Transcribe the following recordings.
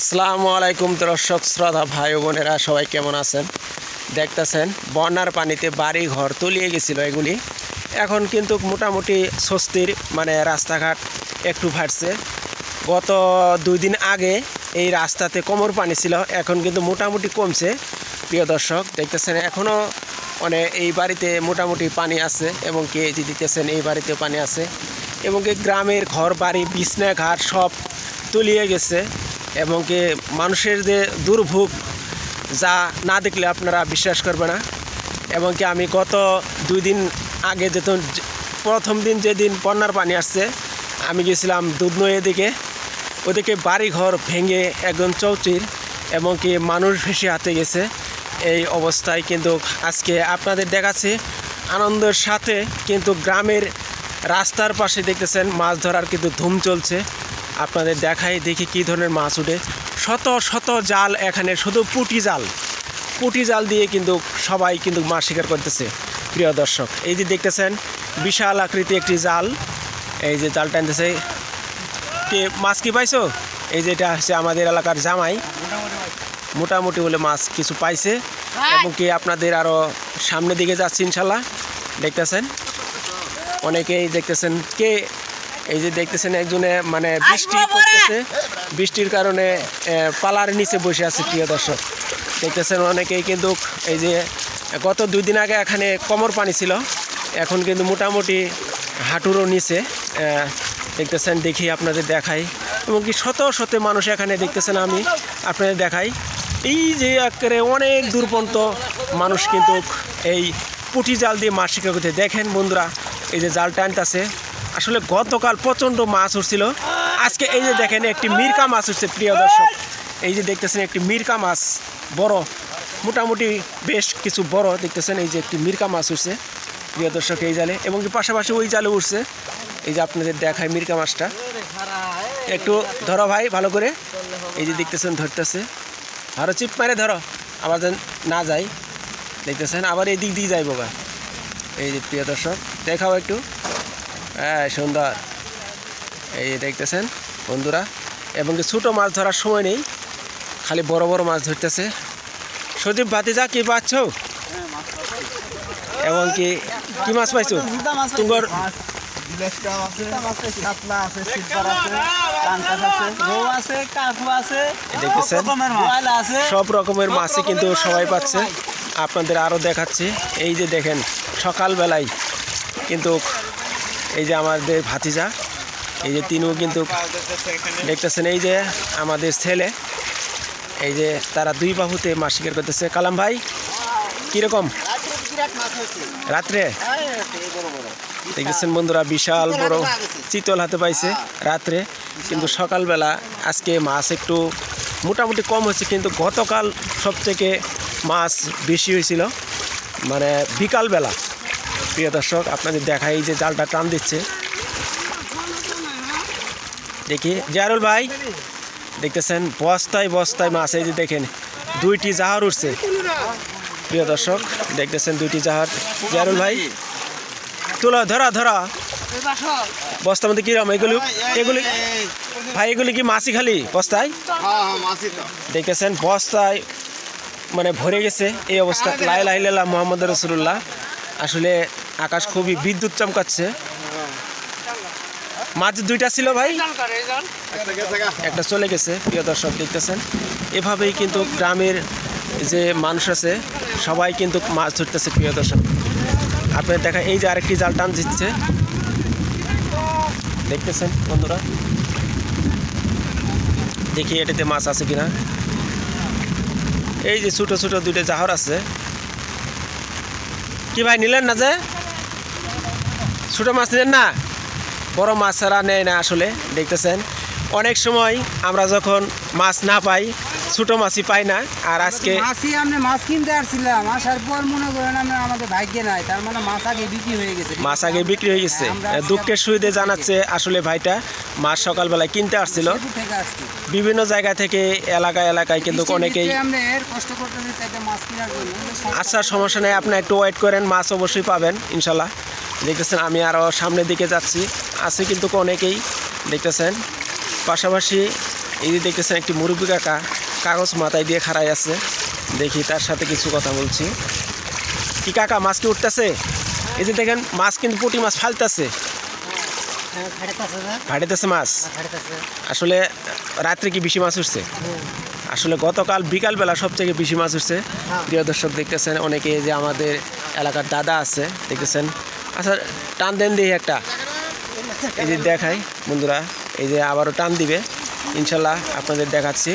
আসসালামু আলাইকুম দর্শক শ্রদ্ধা ভাই বোনেরা, সবাই কেমন আছেন? দেখতেছেন, বন্যার পানিতে বাড়ি ঘর তলিয়ে গেছিল এগুলি। এখন কিন্তু মোটামুটি স্বস্তির মানে রাস্তাঘাট একটু ফাটছে গত দুই দিন আগে এই রাস্তাতে কোমর পানি ছিল, এখন কিন্তু মোটামুটি কমছে। প্রিয় দর্শক, দেখতেছেন এখনও মানে এই বাড়িতে মোটামুটি পানি আছে, এবং কে দিতেছেন এই বাড়িতে পানি আছে। এবং কি গ্রামের ঘর, বাড়ি বিছনা ঘাট সব তলিয়ে গেছে। এবং কি মানুষের যে দুর্ভোগ, যা না দেখলে আপনারা বিশ্বাস করবে না। এবং কি আমি গত দুই দিন আগে যেত প্রথম দিন যেদিন বন্যার পানি আসছে, আমি গেছিলাম দুধনই এদিকে ওদিকে বাড়ি ঘর ভেঙে একদম চৌচির এবং কি মানুষ ভেসে হাতে গেছে। এই অবস্থায় কিন্তু আজকে আপনাদের দেখাচ্ছি। আনন্দের সাথে কিন্তু গ্রামের রাস্তার পাশে দেখতেছেন, মাছ ধরার কিন্তু ধুম চলছে। আপনাদের দেখাই দেখি কী ধরনের মাছ উঠে। শত শত জাল এখানে শুধু পুটি জাল। পুটি জাল দিয়ে কিন্তু সবাই কিন্তু মাছ শিকার করতেছে প্রিয় দর্শক। এই যে দেখতেছেন বিশাল আকৃতি একটি জাল। এই যে জাল টানতেছে কে মাছ কি পাইছো? এই যে এটা হচ্ছে আমাদের এলাকার জামাই। মোটামুটি বলে মাছ কিছু পাইছে। এবং কি আপনাদের আরও সামনের দিকে যাচ্ছে ইনশাল্লাহ। দেখতেছেন? অনেকেই দেখতেছেন কে এই যে দেখতেছেন একজনে মানে বৃষ্টি পড়তেছে। বৃষ্টির কারণে পালার নিচে বসে আছে প্রিয় দর্শক। দেখতেছেন অনেকেই কিন্তু এই যে গত দুই দিন আগে এখানে কমর পানি ছিল এখন কিন্তু মোটামুটি হাঁটুরও নিচে দেখতেছেন দেখি আপনাদের দেখাই। এবং কি শত শত মানুষ এখানে দেখতেছেন আমি আপনাদের দেখাই। এই যে একেবারে অনেক দূর পর্যন্ত মানুষ কিন্তু এই পুঁটি জাল দিয়ে মাছ শিকার করতে দেখেন বন্ধুরা এই যে জাল টানতেছে। আসলে গতকাল প্রচণ্ড মাছ উঠছিল। আজকে এই যে দেখেন, একটি মিরকা মাছ উঠছে, প্রিয় দর্শক। এই যে দেখতেছেন, একটি মিরকা মাছ, বড়, মোটামুটি বেশ কিছু বড় দেখতেছেন, এই যে একটি মিরকা মাছ উঠছে, প্রিয় দর্শক, এই জালে। এবং পাশাপাশি ওই জালে উঠছে, এই যে আপনাদের দেখায় মিরকা মাছটা। একটু ধরো ভাই, ভালো করে। এই যে দেখতেছেন, ধরতেছে। ধরো, চিপ মারে ধরো, আবার যেন না যাই দেখতেছেন, আবার এই দিক দিয়ে যাই বাবা এই যে প্রিয় দর্শক, দেখাও একটু। হ্যাঁ সুন্দর। এই দেখতেছেন, বন্ধুরা। এবং ছোটো মাছ ধরার সময় নেই, খালি বড় বড় মাছ ধরতেছে। সজীব ভাতিজা, কি পাচ্ছ? এবং কি কি মাছ পাইছো? সব রকমের মাছই কিন্তু সবাই পাচ্ছে। আপনাদের আরও দেখাচ্ছি। এই যে দেখেন, সকালবেলায় কিন্তু এই যে আমাদের ভাতিজা, এই যে তিনিও কিন্তু দেখতেছেন, এই যে আমাদের ছেলে, এই যে তারা দুই বাহুতে মাছ শিকার করতেছে। কালাম ভাই, কীরকম? রাত্রে? দেখতেছেন বন্ধুরা, বিশাল বড় চিতল হাতে পাইছে রাত্রে। কিন্তু সকালবেলা আজকে মাছ একটু মোটামুটি কম হয়েছে, কিন্তু গতকাল সব থেকে মাছ বেশি হয়েছিল। মানে বিকালবেলা। প্রিয় দর্শক, আপনাদের দেখাই যে জালটা টান দিচ্ছে। দেখি জারুল ভাই, দেখতেছেন, বস্তায় বস্তায় মাছ। এই যে দেখেন, দুইটি জাহার উঠছে। প্রিয় দর্শক, দেখতেছেন দুইটি জাহার। জারুল ভাই, তুলো, ধরা ধরা। বস্তার মধ্যে কিরম? এগুলি এগুলি, ভাই, এগুলি কি মাছি খালি বস্তায়? দেখতেছেন, বস্তায় মানে ভরে গেছে এই অবস্থা। লাই লাই লাল্লাহ মোহাম্মদ রসুল্লাহ আসলে আকাশ খুবই বিদ্যুৎ চমকাচ্ছে। মাছ দুইটা ছিল ভাই। একটা চলে গেছে, প্রিয় দর্শক দেখতেছেন। এভাবেই কিন্তু গ্রামের যে মানুষ আছে, সবাই কিন্তু মাছ ধরতেছে, প্রিয় দর্শক। আপনার দেখা, এই যে আরেকটি জাল টান দিচ্ছে। দেখতেছেন বন্ধুরা? দেখি এটাতে মাছ আছে কিনা। এই যে ছোটো ছোটো দুইটা জাহর আছে। কি ভাই নিলেন না যে? ছোটো মাছ নিলেন না? বড় মাছ ছাড়া নেয় না আসলে, দেখতেছেন। অনেক সময় আমরা যখন মাছ না পাই ছোটো মাছই পাই না আর আজকে মাছই আমরা মাছ কিনতে আসছিলাম আসার পর মনে করেন আমরা আমাদের ভাগ্যে নাই তার মানে মাছ আগে বিক্রি হয়ে গেছে। মাছ আগে বিক্রি হয়ে গেছে। দুঃখের সুবিধে জানাচ্ছে আসলে ভাইটা মাছ সকালবেলায় কিনতে আসছিল। বিভিন্ন জায়গা থেকে এলাকা এলাকায় কিন্তু অনেকেই আমরা এর কষ্ট করতেছি তাইতে মাছ কেনার জন্য আচ্ছা সমস্যা নেই আপনি একটু ওয়েট করেন মাছ অবশ্যই পাবেন ইনশাল্লাহ। দেখতেছেন আমি আরও সামনের দিকে যাচ্ছি। আছে কিন্তু অনেকেই দেখতেছেন। পাশাপাশি এই দেখতেছেন একটি মুরব্বী কাকা কাগজ মাথায় দিয়ে খাড়াই আছে। দেখি তার সাথে কিছু কথা বলছি। কি কাকা, মাছ কি উঠতেছে? এই যে দেখেন, মাছ কিন্তু পুঁটি মাছ ফালতেছে। ফাটাইতেছে মাছ? আসলে রাত্রে কি বেশি মাছ উঠছে? আসলে গতকাল বিকালবেলা সবথেকে বেশি মাছ উঠছে। প্রিয় দর্শক দেখতেছেন, অনেকে যে আমাদের এলাকার দাদা আছে, দেখতেছেন। আচ্ছা টান দেন দিয়ে একটা। এই যে দেখাই, বন্ধুরা, এই যে আবারও টান দিবে। ইনশাল্লাহ আপনাদের দেখাচ্ছি।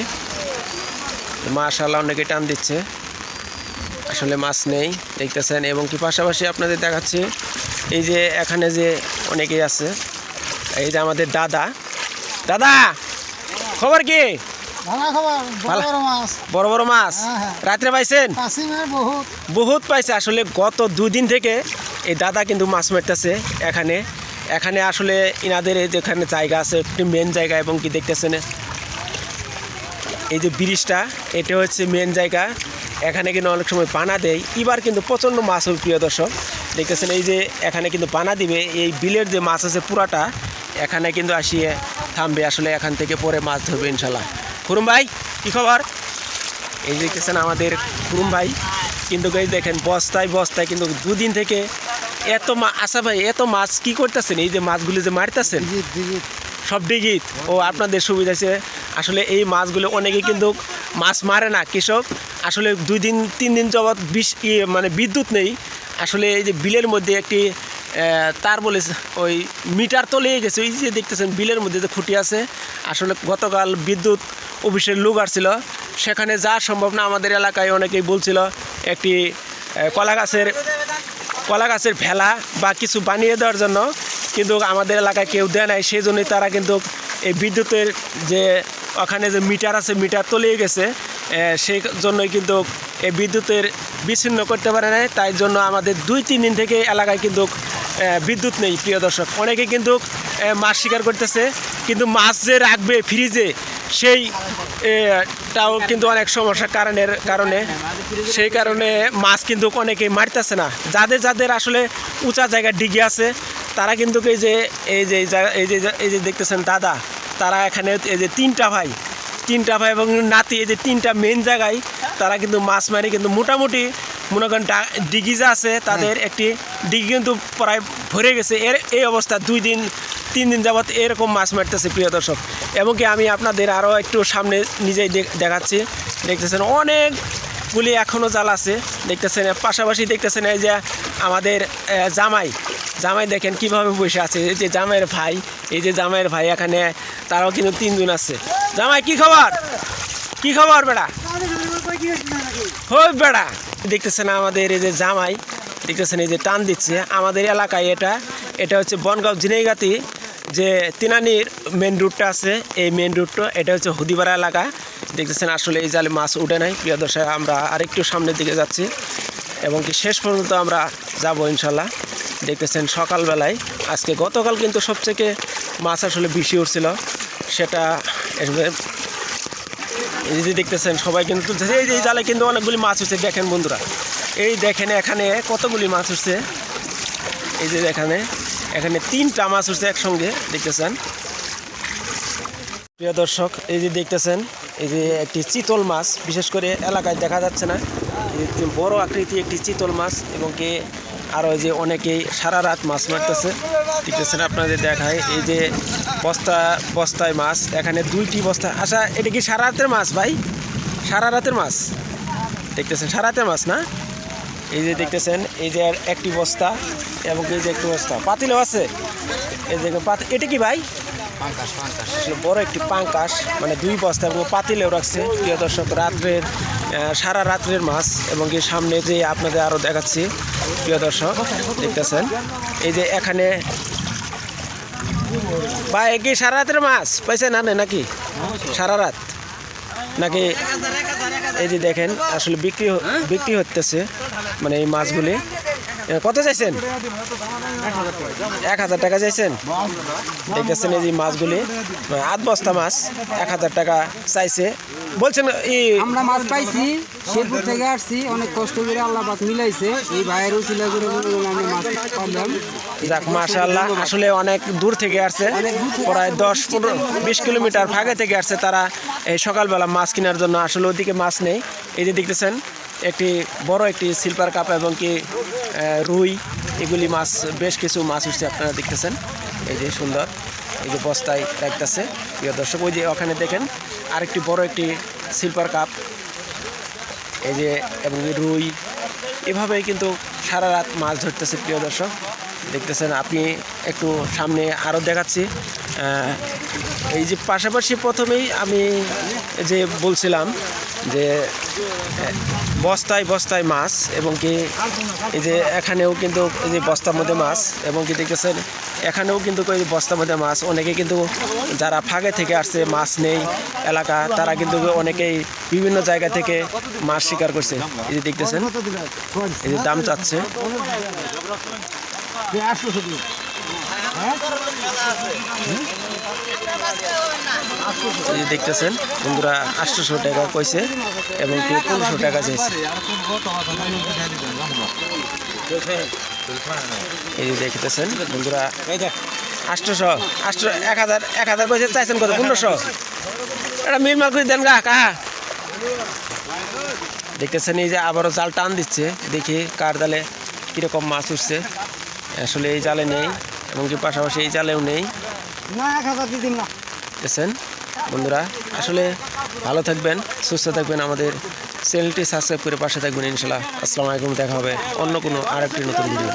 মাশাল্লাহ অনেকে টান দিচ্ছে। আসলে মাছ নেই দেখতেছেন এবং কি পাশাপাশি আপনাদের দেখাচ্ছি এই যে এখানে যে অনেকেই আছে এই যে আমাদের দাদা। দাদা খবর কি? বড় বড় মাছ। হ্যাঁ, হ্যাঁ। রাত্রে পাইছেন? বহুত। পাইছে আসলে গত দুদিন থেকে এই দাদা কিন্তু মাছ মারতেছে এখানে। এখানে আসলে ইনাদের এই যেখানে জায়গা আছে একটি মেন জায়গা এবং কি দেখতেছেন এই যে ব্রিজটা এটা হচ্ছে মেন জায়গা। এখানে কিন্তু অনেক সময় পানা দেয়। এবার কিন্তু প্রচণ্ড মাছ হবে প্রিয় দর্শক। দেখতেছেন এই যে এখানে কিন্তু পানা দিবে। এই বিলের যে মাছ আছে পুরাটা এখানে কিন্তু আসিয়ে থামবে। আসলে এখান থেকে পরে মাছ ধরবে ইনশাল্লাহ। খুরুম ভাই কী খবর? এই যে দেখতেছেন আমাদের খুরুম ভাই। কিন্তু এই দেখেন বস্তায় বস্তায় কিন্তু দুদিন থেকে এত মা আশা ভাই এত মাছ কি করতেছেন? এই যে মাছগুলি যে মারতেছেন? সব ডিগিত ও আপনাদের সুবিধা আছে আসলে এই মাছগুলো অনেকে কিন্তু মাছ মারে না, কৃষক। আসলে দুই দিন, তিন দিন যাবৎ বিষ মানে বিদ্যুৎ নেই। আসলে এই যে বিলের মধ্যে একটি তার বলে ওই মিটার তলে গেছে, ওই যে দেখতেছেন বিলের মধ্যে যে খুঁটি আছে। আসলে গতকাল বিদ্যুৎ অফিসের লোক আসছিল। সেখানে যা সম্ভব না, আমাদের এলাকায় অনেকেই বলছিল, একটি কলা গাছের কলা গাছের ভেলা বা কিছু বানিয়ে দেওয়ার জন্য। কিন্তু আমাদের এলাকায় কেউ দেয় নাই সেই জন্যই তারা কিন্তু এই বিদ্যুতের যে ওখানে যে মিটার আছে, মিটার তলিয়ে গেছে সেই জন্যই কিন্তু এই বিদ্যুতের বিচ্ছিন্ন করতে পারে নাই। তাই জন্য আমাদের দুই, তিন দিন থেকে এলাকায় কিন্তু বিদ্যুৎ নেই, প্রিয় দর্শক। অনেকে কিন্তু মাছ শিকার করতেছে, কিন্তু মাছ যে রাখবে ফ্রিজে সেই টাও কিন্তু অনেক সমস্যার কারণের কারণে। সেই কারণে মাছ কিন্তু অনেকেই মারতেছে না। যাদের যাদের আসলে উঁচা জায়গায় ডিগি আছে, তারা কিন্তু এই যে এই যে এই যে এই যে দেখতেছেন দাদা তারা এখানে এই যে তিনটা ভাই তিনটা ভাই এবং নাতি এই যে তিনটা মেন জায়গায় তারা কিন্তু মাছ মারে কিন্তু মোটামুটি মনে করেন ডিগি যা আছে তাদের একটি ডিগি কিন্তু প্রায় ভরে গেছে। এর এই অবস্থা দুই দিন তিন দিন যাবৎ এরকম মাছ মারতেছে প্রিয় দর্শক। এবং কি আমি আপনাদের আরও একটু সামনে নিজেই দেখ- দেখাচ্ছি। দেখতেছেন অনেকগুলি এখনও জাল আছে। দেখতেছেন পাশাপাশি দেখতেছেন এই যে আমাদের জামাই। জামাই দেখেন কীভাবে বসে আছে। এই যে জামাইয়ের ভাই এই যে জামাইয়ের ভাই এখানে তারাও কিন্তু তিনজন আছে। জামাই, কি খবর? কি খবর, বেড়া? হই, বেড়া। দেখতেছেন আমাদের এই যে জামাই, দেখতেছেন এই যে টান দিচ্ছে। আমাদের এলাকায় এটা এটা হচ্ছে বনগাঁও ঝিনাইগাতি যে তিনানির মেন রুটটা আছে। এই মেন রুটটা এটা হচ্ছে হুদিপাড়া এলাকা। দেখতেছেন আসলে এই জালে মাছ উঠে নাই। প্রিয় দর্শক, আমরা আরেকটু সামনের দিকে যাচ্ছি এবং কি শেষ পর্যন্ত আমরা যাব ইনশাল্লাহ দেখতেছেন সকালবেলায়, আজকে গতকাল কিন্তু সবথেকে মাছ আসলে বেশি উঠছিল। সেটা এই যে দেখতেছেন, সবাই কিন্তু তুলতেছে এই যে জালে কিন্তু অনেকগুলি মাছ উঠছে, দেখেন বন্ধুরা। এই দেখেন এখানে কতগুলি মাছ উঠছে? এই যে এখানে এখানে তিনটা মাছ উঠছে একসঙ্গে, দেখতেছেন? প্রিয় দর্শক, এই যে দেখতেছেন, এই যে একটি চিতল মাছ, বিশেষ করে এলাকায় দেখা যাচ্ছে না। বড় আকৃতি একটি চিতল মাছ এবং কি আরও যে অনেকেই সারা রাত মাছ মারতেছে। দেখতেছেন, আপনাদের দেখায়, এই যে বস্তা বস্তায় মাছ এখানে দুইটি বস্তা। আচ্ছা এটা কি সারা রাতের মাছ ভাই? সারা রাতের মাছ? দেখতেছেন সারা রাতের মাছ না? এই যে দেখতেছেন এই যে একটি বস্তা এবং এই যে একটি বস্তা। পাতিলেও আছে? এই যে পাতি এটা কি ভাই? পাঙ্কাশ পাঙ্কাশ। বড় একটি পাঙ্কাশ মানে দুই বস্তা এবং পাতিলেও রাখছে। প্রিয় দর্শক রাত্রের সারা রাত্রের মাছ এবং কি সামনে যে আপনাদের আরও দেখাচ্ছি প্রিয় দর্শক দেখতেছেন। এই যে এখানে বা কি সারা রাতের মাছ? পাইছে না নাকি? সারা রাত? নাকি এই যে দেখেন, আসলে বিক্রি বিক্রি হতেছে মানে এই মাছগুলি। কত চাইছেন? এক হাজার টাকা চাইছেন? দেখতেছেন এই যে মাছগুলি আধ বস্তা মাছ এক হাজার টাকা চাইছে। বলছেন আমরা মাছ পাইছি শেরপুর থেকে আসছি অনেক কষ্ট করে আল্লাহ মাছ মিলাইছে। এই ভাইয়ের উচিলা করে আমরা মাছ যাক মাশাআল্লাহ আসলে অনেক দূর থেকে আসছে প্রায় দশ পনেরো বিশ কিলোমিটার ফাঁকে থেকে আসছে তারা এই সকালবেলা মাছ কেনার জন্য। আসলে ওদিকে মাছ নেই। এই যে দেখতেছেন একটি বড় একটি সিলভার কাপ এবং কি রুই, এগুলি মাছ, বেশ কিছু মাছ উঠছে আপনারা দেখতেছেন। এই যে সুন্দর, এই যে বস্তায় রাখতেছে প্রিয় দর্শক, ওই যে ওখানে দেখেন, আরেকটি বড় একটি সিলভার কাপ এই যে, এবং রুই, এভাবেই কিন্তু সারা রাত মাছ ধরতেছে, প্রিয় দর্শক। দেখতেছেন, আপনি একটু সামনে আরও দেখাচ্ছি। এই যে পাশাপাশি প্রথমেই আমি যে বলছিলাম যে বস্তায় বস্তায় মাছ এবং কি এই যে এখানেও কিন্তু এই যে বস্তার মধ্যে মাছ এবং কি দেখতেছেন, এখানেও কিন্তু ওই বস্তার মধ্যে মাছ। অনেকে কিন্তু যারা ফাঁকে থেকে আসছে, মাছ নেই এলাকা, তারা কিন্তু অনেকেই বিভিন্ন জায়গা থেকে মাছ শিকার করছে। এই যে দেখতেছেন, এই যে দাম চাচ্ছে। এই দেখতেছেন, বন্ধুরা আটশোশো টাকা কইছে এবং কেউ পনেরোশো টাকা চাইছে। এই দেখতেছেন, বন্ধুরা আটশোশো, আটশো, এক হাজার এক হাজার কইছে, চাইছেন কত? পনেরোশো। এটা মিল মাল করে দেন গা কাহা দেখতেছেন, এই যে আবারও জাল টান দিচ্ছে। দেখি কার জালে কীরকম মাছ উঠছে। আসলে এই জালে নেই। এমনকি পাশাপাশি এই চালেও নেই। না এক হাজার দিন না। দেখছেন বন্ধুরা আসলে ভালো থাকবেন সুস্থ থাকবেন আমাদের চ্যানেলটি সাবস্ক্রাইব করে পাশে থাকবেন ইনশাল্লাহ। আসসালামু আলাইকুম দেখা হবে অন্য কোনো আরেকটি নতুন ভিডিও